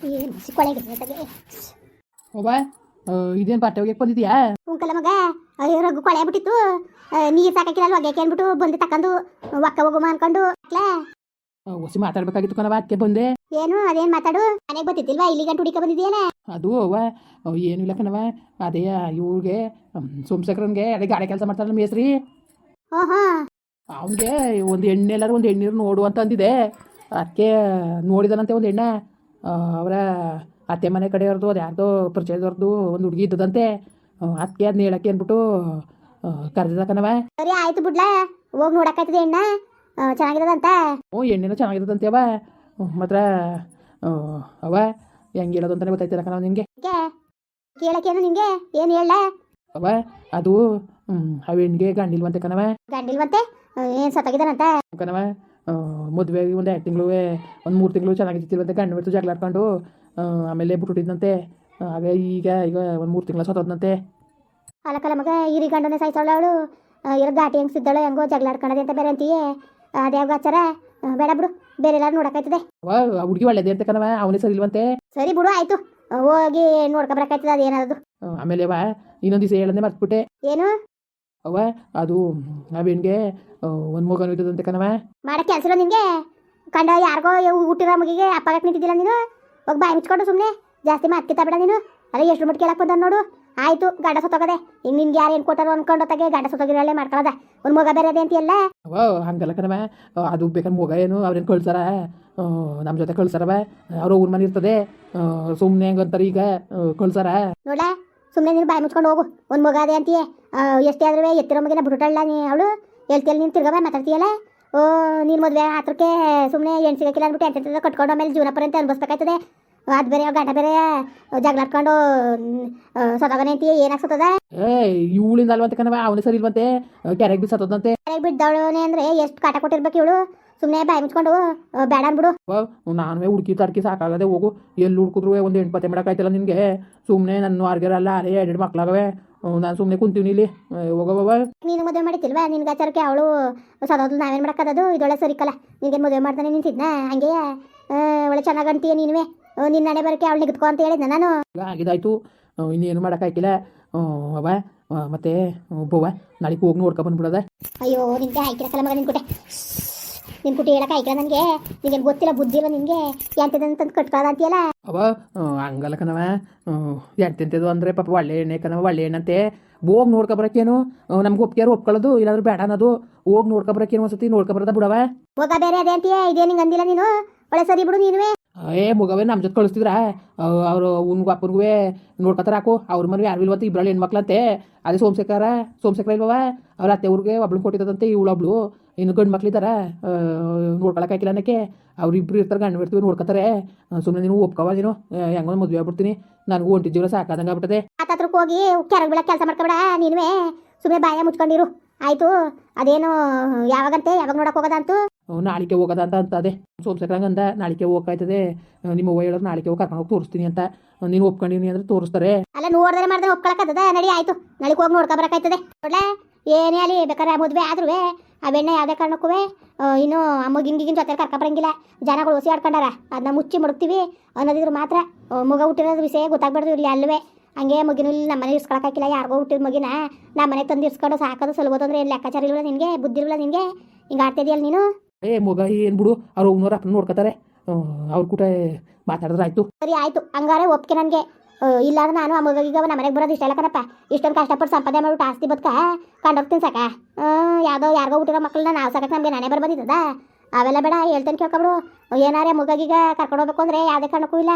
ಏನು ಕೊಳೆಗೆ ತಗೆ ಒಬ್ಬ ಇದೇನು ಬಟ್ಟೆ ಹೋಗ್ಯಕ್ಕೆ ಬಂದಿದ್ಯಾ? ಉಂಕಲ್ಲ ಮಗ ಅಯ್ಯೋ ರಗು ಕೊಳೆ ಬಿಟ್ಟಿತ್ತು ನೀರು ಸಾಕಾಕಿಲ್ಲ ಒಗ್ಗಕ್ಕೆ ಅಂದ್ಬಿಟ್ಟು ಬಂದು ತಕೊಂಡು ಒಕ್ಕ ಹೋಗುಮ ಅನ್ಕೊಂಡು. ಹೊಸಿ ಮಾತಾಡ್ಬೇಕಾಗಿತ್ತು ಕಣವ ಅದಕ್ಕೆ ಬಂದೆ. ಏನು ಅದೇನ್ ಮಾತಾಡು? ಮನೆಗೆ ಬರ್ತಿದ್ದಿಲ್ವಾ? ಇಲ್ಲಿ ಗಂಟು ಹುಡುಕ ಬಂದಿದೆಯಲ್ಲ ಅದು ಅವ್ವ. ಏನು ಏನೂ ಇಲ್ಲ ಕಣವ ಅದೇ ಇವ್ರಿಗೆ ಸೋಮಶೇಖರನ್ಗೆ ಅದೇ ಗಾಡಿ ಕೆಲಸ ಮಾಡ್ತಾರಲ್ಲ ಮೇಸ್ರಿ ಓಹೋ. ಅವನಿಗೆ ಒಂದು ಎಣ್ಣೆ ಎಲ್ಲರೂ ಒಂದು ಎಣ್ಣೀರು ನೋಡು ಅಂತ ಅಂದಿದೆ. ಅದಕ್ಕೆ ನೋಡಿದನಂತೆ ಒಂದು ಎಣ್ಣೆ. ಅವರ ಅತ್ತೆ ಮನೆ ಕಡೆಯವ್ರದ್ದು ಅದು ಯಾರ್ದೋ ಪರಿಚಯದವ್ರದ್ದು ಒಂದು ಹುಡುಗಿ ಇದ್ದದಂತೆ. ಅದಕ್ಕೆ ಅದನ್ನ ಹೇಳಕ್ಕೆ ಅಂದ್ಬಿಟ್ಟು ಕರೆದಿದ್ದ ಕಣವ ಸರಿ ಆಯ್ತು ಬಿಡ್ಲಾ. ಹೋಗಿ ನೋಡಕ್ಕಾಯ್ತದೆ ಎಣ್ಣ ಚೆನ್ನಾಗಿರೋದಂತ ಓ ಎಣ್ಣೆನೂ ಚೆನ್ನಾಗಿರ್ತಂತೆ ಅವ. ಮಾತ್ರ ಅವ ಹೆಂಗೆ ಹೇಳೋದು ಅಂತಲೇ ಗೊತ್ತಾಯ್ತಿಲ್ಲ ಕಣವ ನಿನಗೆ ಕೇಳಕ್ಕೇನು ನಿಂಗೆ? ಏನು ಹೇಳ? ಅವ ಅದು ಆ ಹೆಣ್ಣಿಗೆ ಗಂಡಿಲ್ವಂತೆ ಕಣವ. ಗಂಡಿಲ್ವಂತೆ? ಏನು ಸತ್ತಾಗಿದ್ದಾನಂತ? ಕಣವ ಮದುವೆ ಒಂದು ಎರಡು ತಿಂಗಳು ಒಂದು ಮೂರು ತಿಂಗಳು ಚೆನ್ನಾಗಿರ್ತಿಲ್ವಂತೆ ಗಂಡು ಬಿಟ್ಟು ಜಗಳ ಆಡ್ಕೊಂಡು ಆ, ಆಮೇಲೆ ಬಿಟ್ಬಿಟ್ಟಿದ್ದಂತೆ ಆಗ ಈಗ ಈಗ ಒಂದು ಮೂರು ತಿಂಗಳು ಸತ್ತೋದ್ನಂತೆ. ಅಲ್ಲಕಲ್ಲ ಮಗ ಇರಿ ಗಂಡನ ಸಾಯಿಸೋಳ ಅವಳು. ಇರೋ ಗಾಟಿ ಹೆಂಗೆ ಸಿದ್ದಳು ಹೆಂಗೋ ಜಗಳ ಆಡ್ಕೊಳ್ಳೋದೆ ಅಂತ ಬೇರೆ ಅಂತೀಯೇ. ಆಚರ? ಆಚಾರ ಬೇಡ ಬಿಡು ಬೇರೆ ಎಲ್ಲಾರು ನೋಡಕ್ಕಾಯ್ತದೆ ಹುಡುಗಿ ಒಳ್ಳೇದೇ ಅಂತ ಕಣವ ಅವನೇ ಸರಿ ಇಲ್ವಂತೆ ಸರಿ ಬಿಡು ಆಯ್ತು. ಹೋಗಿ ನೋಡ್ಕೊಬರಕ್ಕಾಯ್ತದೆ ಅದೇನದು ಆ, ಆಮೇಲೆ ವಾ ಇನ್ನೊಂದು ದಿವಸ ಹೇಳಂದೆ ಮರ್ತ್ಬಿಟ್ಟೆ. ಏನು? ಅವ ಅದು ಆ ಒಂದ್ ಒಂದು ಮಗನೂ ಇದ್ದದಂತೆ ಕಣವ ಮಾಡ ಕೆಲಸ ನಿಂಗೆ? ಕಂಡ ಯಾರಿಗೋ ಹುಟ್ಟಿರೋ ಮಗಿಗೆ ಅಪ್ಪಾಗಕ್ಕೆ ನಿಂತಿದ್ದಿಲ್ಲ ನೀನು? ಹೋಗಿ ಬಾಯಿ ಮುಚ್ಕೊಂಡು ಸುಮ್ನೆ ಜಾಸ್ತಿ ಮಾತ್ಕಿತ್ತ ಬೇಡ ನೀನು. ಅದೇ ಎಷ್ಟು ಮಟ್ಟ ಕೇಳಕ್ ಬಂದ ನೋಡು. ಆಯ್ತು ಗಂಡ ಸೊತ್ತೋಗದೆ. ಈಗ ನಿನ್ಗೆ ಯಾರು ಏನು ಕೊಟ್ಟಾರ ಅನ್ಕೊಂಡು ಹೊತ್ತಾಗೆ ಗಂಡ ಮಾಡ್ಕೊಳದ. ಮಾಡ್ಕೊಳ್ಳೋದ ಒಂದು ಮಗ ಬೇರೆ ಅದೇ ಅಂತೀಯಲ್ಲ? ಅವ ಹಂಗಲ್ಲ ಕಣವ ಅದು ಬೇಕಾದ್ರೆ ಮಗ ಏನು? ಅವ್ರೇನು ಕಳ್ಸಾರ ನಮ್ಮ ಜೊತೆ ಕಳ್ಸಾರವ ಅವ್ರ ಊರ್ ಮನೆ ಇರ್ತದೆ. ಸುಮ್ಮನೆ ಅಂತಾರ ಈಗ ಕಳ್ಸಾರ ನೋಡ ಸುಮ್ಮನೆ ನೀನು ಬಾಯಿ ಮುಚ್ಕೊಂಡು ಹೋಗು. ಒಂದು ಮಗ ಅದೇ ಅಂತೀಯ. ಎಷ್ಟೇ ಆದ್ರೂ ಎತ್ತಿರೋ ಮಗಿನ ಬಿಟ್ಬಿಟ್ಟಲ್ಲ ನೀ ಅವಳು. ಹೇಳ್ತಿಯಲ್ಲ ನೀನು ತಿರ್ಗಬ ಮಾತಾಡ್ತೀಯಲ್ಲ? ಓ ನೀನು ಮದುವೆ ಹತ್ರಕ್ಕೆ ಸುಮ್ಮನೆ ಎಂಟು ಸಿಗಕ್ಕಿಲ್ಲ ಅಂದ್ಬಿಟ್ಟು ಎಂಟೆಂಟದ ಕಟ್ಕೊಂಡು ಆಮೇಲೆ ಜೀವನ ಪರ್ಯಂತ ಅನ್ಭವಿಸ್ಬೇಕಾಯ್ತದೆ. ಅದು ಬೇರೆ ಗಂಡ ಬೇರೆ ಜಗಳಾಡ್ಕೊಂಡು ಸದಾಗನೆ ಅಂತೀಯ ಏನಾಗ್ಸತ್ತದ ಏ ಇವಳಿಂದ ಅಲ್ವಂತೆ ಕಣವ ಅವನೇ ಸರಿ ಇಲ್ವಂತೆ? ಕೆರೆಗೆ ಬಿ ಸತ್ತೋದಂತೆ ಬಿದ್ದವಳನೆ ಅಂದ್ರೆ ಎಷ್ಟು ಕಾಟ ಕೊಟ್ಟಿರ್ಬೇಕು ಇವಳು? ಸುಮ್ಮನೆ ಬಾಯಿ ಮುಚ್ಕೊಂಡು ಬೇಡ ಅನ್ಬಿಡು ನಾನು ಹುಡುಕಿ ತರ್ಕಿ ಸಾಕಾಗದೆ ಹೋಗು. ಎಲ್ಲಿ ಹುಡ್ಕಿದ್ರು ಒಂದು ಎಂಟು ಪತ್ತೆ ಮಾಡೋಕ್ಕಾಯ್ತಲ್ಲ ನಿನಗೆ? ಸುಮ್ಮನೆ ನನ್ನ ಆರ್ಗಿರಲ್ಲ ಅರೇ ಎರಡು ಮಕ್ಳಾಗವೆ. ನಾನು ಸುಮ್ಮನೆ ಕುಂತೀವಿ ಇಲ್ಲಿ. ಹೋಗವ ನೀನು ಮದುವೆ ಮಾಡಿತಿಲ್ವಾ ನಿನ್ಗೆ ಆಚಾರಕ್ಕೆ ಅವಳು ಸದೋದ್ಲು ನಾವೇನು ಮಾಡಕ್ಕದದು ಇದೊಳೆ ಸರಿಕಲ್ಲ ನಿನಗೆ ಮದುವೆ ಮಾಡ್ತಾನೆ ನಿಂತಿದ್ನ ಹಂಗೆ ಒಳ್ಳೆ ಚೆನ್ನಾಗಿ ಅಂತೀಯ ನೀನುವೆ? ನಿನ್ನ ಹಣೆ ಬರೋಕ್ಕೆ ಅವಳು ನಿಗದ್ಕೊ ಅಂತ ಹೇಳಿದ್ನ ನಾನು? ಆಗಿದಾಯ್ತು. ಇನ್ನೇನು ಮಾಡೋಕ್ಕಾಯ್ಕಿಲ್ಲ. ಆ, ಅವ ಮತ್ತೆ ಬೋವಾ ನಾಳೆಗೆ ಹೋಗಿ ನೋಡ್ಕೊ ಬಂದ್ಬಿಡೋದ. ಅಯ್ಯೋ ನಿಂಗೆ ಹಾಕಿರಕ್ಕಲ್ಲ ಮಗ ನಿನ್ಕುಟೆ ನಿನ್ ಕುಟಿ ಹೇಳಕ್ಕೆ ಆಯ್ಕಿಲ್ಲ ನನಗೆ? ನಿನಗೆ ಗೊತ್ತಿಲ್ಲ ಬುದ್ಧಿ ಇಲ್ಲ ನಿನಗೆ ಎಂತದಂತಂದು ಕಟ್ಕೊಳ್ಳೋದ ಅಂತೀಯಲ್ಲ? ಅವ ಹಂಗಲ್ಲ ಕಣವ ಎಂತೆಂಥದ್ದು ಅಂದರೆ ಪಾಪ ಒಳ್ಳೆ ಎಣ್ಣೆ ಕಣವ ಒಳ್ಳೆ ಎಣ್ಣಂತೆ ಹೋಗಿ ನೋಡ್ಕೊಬರಕ್ಕೇನು ನಮ್ಗೆ ಒಪ್ಪಿಗೆ ಒಪ್ಕೊಳ್ಳೋದು ಇಲ್ಲಾದ್ರೂ ಬೇಡ ಅನ್ನೋದು. ಹೋಗಿ ನೋಡ್ಕೊಬರಕ್ಕೇನು ಒಂದ್ಸತಿ ನೋಡ್ಕೊಬರದ ಬಿಡವ ಹೋಗ ಬೇರೆ ಅದೇ ಅಂತೀಯ ಇದೇ ನಿಂಗೆ ಅಂದಿಲ್ಲ ನೀನು? ಒಳ್ಳೆ ಸರಿ ಬಿಡು ನೀನುವೆ. ಏ ಮಗವೇ ನಮ್ಮ ಜೊತೆ ಕಳಿಸ್ತಿದ್ರ? ಅವರು ಅವ್ನಿಗೂ ಅಪ್ಪನಿಗೂ ನೋಡ್ಕೊತಾರ ಹಾಕು. ಅವ್ರ ಮನೆ ಯಾರು ಇಲ್ವಂತ ಇಬ್ಬರಲ್ಲಿ ಹೆಣ್ಮಕ್ಳಂತೆ. ಅದೇ ಸೋಮಶೇಖರ ಸೋಮಶೇಖರ ಇಲ್ವವ? ಅವ್ರ ಅತ್ತೆ ಊರಿಗೆ ಒಬ್ಳು ಕೊಟ್ಟಿದಂತೆ ಇವಳೊಬ್ಳು ಇನ್ನು ಗಂಡು ಮಕ್ಳಿದಾರ ನೋಡ್ಕೊಳಕ್ಕಾಗಿಲ್ಲ ಅನ್ನಕ್ಕೆ. ಅವ್ರಿಬ್ರು ಇರ್ತಾರೆ, ಗಂಡು ಬಿಡ್ತೀವಿ ನೋಡ್ಕೊತಾರೆ ಸುಮ್ಮನೆ ನೀನು ಒಪ್ಕವ ನೀನು. ಹೆಂಗೋ ಮದುವೆ ಆಗ್ಬಿಡ್ತೀನಿ. ನನಗೂ ಒಂಟಿ ಜೀವನ ಸಾಕಾದಂಗೆ ಆಗ್ಬಿಟ್ಟದೆ. ಆತತ್ರಕ್ಕೆ ಹೋಗಿ ಕೆರಗ್ ಬಿಡ ಕೆಲಸ ಮಾಡ್ಕೊಬೇಡ ನೀನುವೆ. ಸುಮ್ಮನೆ ಬಾಯ ಮುಚ್ಕೊಂಡಿರು. ಆಯ್ತು. ಅದೇನು ಯಾವಾಗಂತೆ ಯಾವಾಗ ನೋಡಕ್ ಹೋಗೋದಂತು. ನಾಳಿಕೆ ಹೋಗೋದ ಅಂತ ಅಂತ ಅದೇ ಸೋಮಶೇಖರಂಗಂದ ನಾಳಿಕೆ ಹೋಗಾಯ್ತದೆ. ನಿಮ್ಮ ಅವ್ವ ಹೇಳೋರು ನಾಳಿಕೆ ಹೋಗಿ ಕರ್ಕೊಂಡು ಹೋಗಿ ತೋರಿಸ್ತೀನಿ ಅಂತ. ನೀನು ಒಪ್ಕೊಂಡಿನಿ ಅಂದ್ರೆ ತೋರಿಸ್ತಾರೆ. ಅಲ್ಲ ನೋಡಿದ್ರೆ ಮಾಡಿದ್ರೆ ಒಪ್ಕೊಳಕ್ಕದ ನಡಿ, ಆಯ್ತು. ನಾಳಿಕೆ ಹೋಗಿ ನೋಡ್ಕೊ ಬರಕಾಯ್ತದೆ ನೋಡ್ಲಾ? ಏನೇ ಅಲ್ಲಿ ಬೇಕಾದ್ರೆ ಮದುವೆ ಆದ್ರೂ ಆ ಬೆಣ್ಣೆ ಯಾವುದೇ ಕಾರಣಕ್ಕೂ ಇನ್ನು ಆ ಮಗಿನ ಗಿಗಿನ ಜೊತೆ ಕರ್ಕೊಬರಂಗಿಲ್ಲ ಜನಗಳು ಹೊಸಿ ಆಡ್ಕೊಂಡಾರ. ಅದನ್ನ ಮುಚ್ಚಿ ಮುಡುಕ್ತೀವಿ ಅನ್ನೋದಿದ್ರು ಮಾತ್ರ ಮಗ ಹುಟ್ಟಿರೋದು ವಿಷಯ ಗೊತ್ತಾಗ್ಬಾರ್ದು ಇಲ್ಲಿ ಅಲ್ವೇ ಹಂಗೆ ಮಗಿನೂ ಇಲ್ಲಿ ನಮ್ಮ ಮನೆ ಇರ್ಸ್ಕೊಳಕ್ಕಾಗಿಲ್ಲ ಯಾರಿಗೋ ಹುಟ್ಟಿದ ಮಗಿನ ಮನೆಗೆ ತಂದು ಇರ್ಸ್ಕೊಂಡು ಸಾಕೋದು ಸುಲಭ ಅಂದ್ರೆ ಏನು ಲೆಕ್ಕಾಚಾರ ಇಲ್ವಲ್ಲ ನಿನಗೆ, ಬುದ್ಧಿ ಇಲ್ವಲ್ಲ ನಿನಗೆ. ಹಿಂಗೆ ಆಡ್ತಿದ್ಯಲ್ಲ ನೀನು? ಏ, ಮಗ, ಏನು ಬಿಡು. ಅವ್ರು ಅವ್ನವ್ರ ಅಪ್ಪ ನೋಡ್ಕೋತಾರೆ. ಅವ್ರ ಕೂಟ ಮಾತಾಡಿದ್ರೆ ಸರಿ, ಆಯ್ತು. ಹಂಗಾರೆ ಒಪ್ಕೆ ನನಗೆ. ಇಲ್ಲಾಂದ್ರೆ ನಾನು ಆ ಈಗ ನಮ್ಮ ಮನೆಗೆ ಬರೋದು ಇಷ್ಟ ಇಲ್ಲ ಕಣಪ್ಪ. ಇಷ್ಟೊಂದು ಕಷ್ಟಪಟ್ಟು ಸಂಪಾದನೆ ಮಾಡ್ಬಿಟ್ಟು ಆಸ್ತಿ ಬದುಕ, ಕಂಡೋಗ್ತೀನಿ ಸಾಕ. ಯಾವುದೋ ಯಾರಿಗೋ ಹುಟ್ಟಿರೋ ಮಕ್ಕಳನ್ನ ನಾವು ಸಾಕಕ್ಕೆ ನಮಗೆ ನಾನೇ ಬರ ಬಂದಿದ್ದದ ಅವೆಲ್ಲ ಬೇಡ ಹೇಳ್ತೇನೆ ಕೇಳ್ಕೊಬಿಡು. ಏನಾರೇ ಮುಗಗೀಗ ಕರ್ಕೊಂಡು ಹೋಗ್ಬೇಕು ಅಂದ್ರೆ ಯಾವುದೇ ಕಾರಣಕ್ಕೂ ಇಲ್ಲ.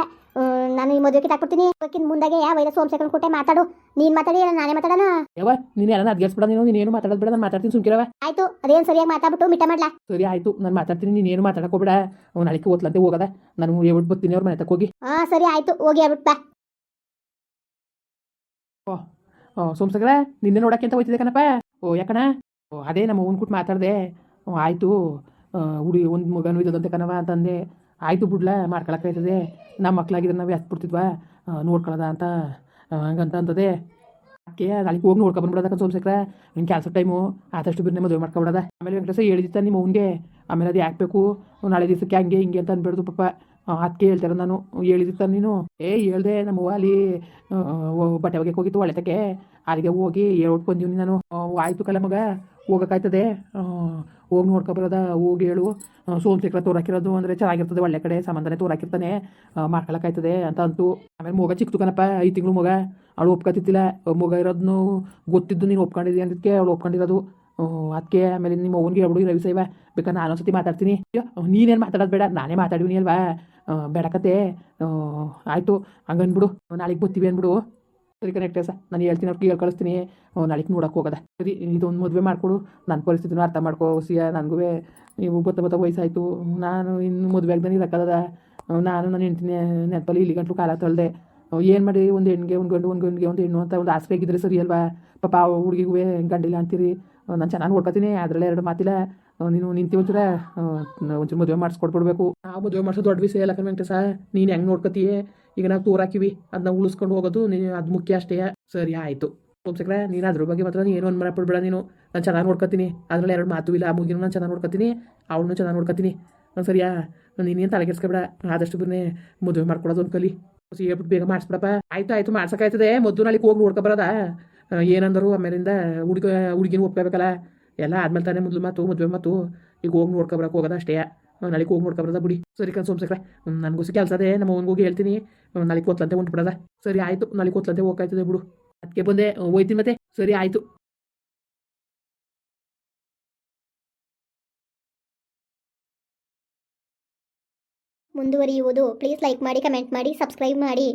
ನಾನು ಈ ಮದುವೆಗೆ ತಾಕ್ಬಿಡ್ತೀನಿ ಅದಕ್ಕಿಂತ ಮುಂದಾಗೆ ಯಾವ ವೈರಸ್ ಸೋಮಶೇಖರ್ ಕೊಟ್ಟೆ ಮಾತಾಡು. ನೀನು ಮಾತಾಡಿ ಇಲ್ಲ ನಾನೇ ಮಾತಾಡೋಣ? ಯಾವ ನೀನು ಎಲ್ಲ ಅದ್ಗೆಸ್ಬಿಡ ನೀನು? ಏನು ಮಾತಾಡೋದು ಬೇಡ ನಾನು ಮಾತಾಡ್ತೀನಿ ಸುಮ್ಕಿರವ ಆಯ್ತು ಅದೇನು ಸರಿಯಾಗಿ ಮಾತಾಡ್ಬಿಟ್ಟು ಮಿಟ ಮಾಡ್ಲಾ? ಸರಿ ಆಯ್ತು ನಾನು ಮಾತಾಡ್ತೀನಿ ನೀನೇನು ಮಾತಾಡಕ್ಕೆ ಹೋಗ್ಬೇಡ. ಅವ್ನು ನಾಳೆಗೆ ಓದ್ಲಂತೆ ಹೋಗದ. ನಾನು ಹೇಳ್ಬಿಟ್ಟು ಬರ್ತೀನಿ ಅವ್ರ ಮನೆ ತಕ್ಕ ಹೋಗಿ. ಹಾಂ ಸರಿ ಆಯ್ತು ಹೋಗಿ ಹೇಳ್ಬಿಟ್ಟು ಬಾ. ಸೋಮಸಗರ ನಿನ್ನೆ ನೋಡಕ್ಕೆ ಅಂತ ಹೋಯ್ತಿದ್ದೆ ಕಣಪ್ಪ. ಓ ಯಾಕಣ ಓ ಅದೇ ನಮ್ಮ ಊನ್ ಕೂಟ್ ಮಾತಾಡ್ದೆ. ಓ ಆಯಿತು. ಹುಡಿ, ಒಂದು ಮಗನೂ ಇದ್ದದಂತೆ ಕಣವ ಅಂತಂದೆ. ಆಯಿತು ಬಿಡ್ಲ ಮಾಡ್ಕೊಳಕ್ಕಾಯ್ತದೆ ನಮ್ಮ ಮಕ್ಕಳಾಗಿದ್ರೆ ನಾವು ಎಷ್ಟು ಬಿಡ್ತಿದ್ವಾ? ನೋಡ್ಕೊಳ್ಳೋದ ಅಂತ ಹಂಗಂತ ಅಂತದೆ. ಅಕ್ಕೆ ನಾಳೆಗೆ ಹೋಗಿ ನೋಡ್ಕೊ ಬಂದ್ಬಿಡೋದಕ್ಕ ಸೋಮಶೇಖರ. ನಿನ್ನ ಕೆಲಸ ಟೈಮು, ಆದಷ್ಟು ಬಿರ್ನೆ ಮದುವೆ ಮಾಡ್ಕೊಬಿಡೋದ. ಆಮೇಲೆ ವೆಂಕಟೇಶ ಹೇಳಿದ್ದ ನಿಮ್ಮ ಅವನಿಗೆ. ಆಮೇಲೆ ಅದು ಯಾಕೆ ಬೇಕು? ನಾಳೆ ದಿವಸಕ್ಕೆ ಹಂಗೆ ಹಿಂಗೆ ಅಂತ ಅನ್ಬೇಡ್ದು ಪಪ್ಪ ಅದಕ್ಕೆ ಹೇಳ್ತಾರೆ ನಾನು. ಹೇಳಿದಿತ್ತ ನೀನು. ಏ, ಹೇಳ್ದೆ ನಮ್ಮ ಅಲ್ಲಿ ಬಟ್ಟೆ ಒಗೆಗೆ ಹೋಗಿತ್ತು ಒಳ್ಳೆತಕ್ಕೆ ಅಲ್ಲಿಗೆ ಹೋಗಿ ಹೇಳ್ಬಿಟ್ಟು ನಾನು. ಆಯ್ತು ಕಲ ಮಗ. ಹೋಗೋಕ್ಕಾಯ್ತದೆ? ಹೋಗಿ ನೋಡ್ಕೊಬರೋದ ಹೋಗಿ ಹೇಳು. ಸೋಮಶೇಖರ ತೋರಾಕಿರೋದು ಅಂದರೆ ಚೆನ್ನಾಗಿರ್ತದೆ, ಒಳ್ಳೆ ಕಡೆ ಸಂಬಂಧನೇ ತೋರಾಕಿರ್ತಾನೆ. ಮಾಡ್ಕೊಳಕಾಯ್ತದೆ ಅಂತ ಅಂತೂ. ಆಮೇಲೆ ಮೊಗ ಚಿಕ್ಕ ಕಣಪ್ಪ, ಐದು ತಿಂಗಳು ಮಗ. ಅವಳು ಒಪ್ಕೊತಿತ್ತಿಲ್ಲ ಮೊಗ ಇರೋದನ್ನು ಗೊತ್ತಿದ್ದು ನೀನು ಒಪ್ಕೊಂಡಿದ್ದಿ ಅಂದಿದ್ದಕ್ಕೆ ಅವಳು ಒಪ್ಕೊಂಡಿರೋದು. ಅದಕ್ಕೆ ಆಮೇಲೆ ನಿಮ್ಮ ಅವ್ವನಿಗೆ ಹೇಳ್ಬಿಡು ರವಿ ಸೈವ ಬೇಕಾದ್ರೆ ನಾನು ಒಂದ್ಸತಿ ಮಾತಾಡ್ತೀನಿ. ನೀನೇನು ಮಾತಾಡೋದು ಬೇಡ, ನಾನೇ ಮಾತಾಡಿವಿನಿ ಅಲ್ವಾ? ಬೇಡಕತ್ತೆ ಆಯಿತು, ಹಂಗನ್ಬಿಡು. ನಾಳೆಗೆ ಬರ್ತೀವಿ ಅಂದ್ಬಿಡು. ಸರಿ ಕನೆಕ್ಟ್ ಸರ್ ನಾನು ಹೇಳ್ತೀನಿ ಅವ್ರಿಗೆ ಕೇಳಿ ಕಳಿಸ್ತೀನಿ. ನಾಳೆಗೆ ನೋಡಕ್ಕೆ ಹೋಗೋದ. ಸರಿ, ಇದೊಂದು ಮದುವೆ ಮಾಡಿಕೊಡು. ನನ್ನ ಪರಿಸ್ಥಿತಿನೂ ಅರ್ಥ ಮಾಡ್ಕೋ ಸಿಯ ನನಗೂ ನೀವು ಬತ್ತ ಬತ್ತ ವಯಸ್ಸಾಯಿತು. ನಾನು ಇನ್ನು ಮದುವೆ ಆಗ್ದಾನೆ ಇರೋಕ್ಕದ ನಾನು ನಾನು ಹೇಳ್ತೀನಿ ನೆನಪಲ್ಲಿ ಇಲ್ಲಿ ಗಂಟಲು ಕಾಲ ತೊಳೆದೆ. ಏನು ಮಾಡಿ? ಒಂದು ಹೆಣ್ಣಿಗೆ ಒಂದು ಗಂಡು, ಒಂದು ಗಂಡಿಗೆ ಒಂದು ಹೆಣ್ಣು ಅಂತ ಒಂದು ಆಸರೆ ಆಗಿದ್ರೆ ಸರಿ ಅಲ್ವಾ? ಪಾಪ ಹುಡುಗಿಗೂ ಗಂಡಿಲ್ಲ ಅಂತೀರಿ. ನಾನು ಚೆನ್ನಾಗಿ ನೋಡ್ಕೊತೀನಿ. ಅದರಲ್ಲೇ ಎರಡು ಮಾತಿಲ್ಲ. ನೀನು ನಿಂತಿ ಒಂಚೂರ ಒಂಚೂರು ಮದುವೆ ಮಾಡಿಸ್ಕೊಟ್ಬಿಡ್ಬೇಕು. ಆ, ಮದುವೆ ಮಾಡಿಸೋ ದೊಡ್ಡ ವಿಷಯ ಎಲ್ಲ ವೆಂಕಟೇಶ. ನೀನು ಹೆಂಗೆ ನೋಡ್ಕೊತೀಯ? ಈಗ ನಾವು ತೋರಾಕಿವಿ ಅದನ್ನ ಉಳಿಸ್ಕೊಂಡು ಹೋಗೋದು ನೀನು ಅದು ಮುಖ್ಯ ಅಷ್ಟೇ. ಸರಿ, ಆಯಿತು. ಸೋಮಶೇಖರ ನೀನು ಅದ್ರ ಬಗ್ಗೆ ಮಾತ್ರ ಏನು ಒಂದು ಮಾಡಬಿಡ್ಬೇಡ ನೀನು. ನಾನು ಚೆನ್ನಾಗಿ ನೋಡ್ಕೊತೀನಿ ಅದ್ರಲ್ಲಿ ಎರಡು ಮಾತು ಇಲ್ಲ. ಆ ಮುಗಿನೂ ನಾನು ಚೆನ್ನಾಗಿ ನೋಡ್ಕೊತೀನಿ ಅವಳನ್ನೂ ಚೆನ್ನಾಗಿ ನೋಡ್ಕೊತೀನಿ ಸರಿಯಾ? ನೀನೇನು ತಲೆ ಕೆಡ್ಸ್ಕೊಬೇಡ. ಆದಷ್ಟು ಬಿರ್ನೆ ಮದುವೆ ಮಾಡ್ಕೊಡೋದು ಒಂದು ಕಲಿ. ಹೇಳ್ಬಿಟ್ಟು ಬೇಗ ಮಾಡಿಸ್ಬಿಡಪ್ಪ. ಆಯ್ತು ಆಯ್ತು, ಮಾಡ್ಸೋಕ್ಕಾಯ್ತದೆ. ಮೊದಲು ನಾಳೆಗೆ ಹೋಗಿ ನೋಡ್ಕೊಬರೋದಾ ಏನಂದರು ಆಮೇಲಿಂದ ಹುಡುಗ, ಹುಡುಗಿನ ಒಪ್ಕೋಬೇಕಲ್ಲ. ಎಲ್ಲ ಆದ್ಮೇಲೆ ತಾನೇ ಮೊದಲು ಮಾತು, ಮದುವೆ ಮಾತು. ಈಗ ಹೋಗಿ ನೋಡ್ಕೊಬರಕ್ಕೆ ಹೋಗೋದ ಅಷ್ಟೇ. ನಾಳೆಗೆ ಹೋಗಿ ನೋಡ್ಕೊಬರೋದ ಬಿಡಿ. ಸರಿ ಕಣ್ ಸೋಮಶೇಖರ ನನಗೂ ಸಿ ಕೆಲಸ ಅದೇ, ನಮ್ಮ ಹೋಗಿ ಹೇಳ್ತೀನಿ. ನಾಳೆಗೆ ಕೊತ್ಲಂತೆ ಬಿಡದ ಸರಿ, ಆಯಿತು. ನಾಳೆ ಕೂತ್ಲಂತೆ ಹೋಗ್ತಾಯ್ತದೆ ಬಿಡು. ಅದಕ್ಕೆ ಬಂದೆ ಹೋಯ್ತೀನಿ ಮತ್ತೆ. ಸರಿ, ಆಯಿತು. ಮುಂದುವರಿಯುವುದು ಪ್ಲೀಸ್ ಲೈಕ್ ಮಾಡಿ ಕಮೆಂಟ್ ಮಾಡಿ ಸಬ್ಸ್ಕ್ರೈಬ್ ಮಾಡಿ.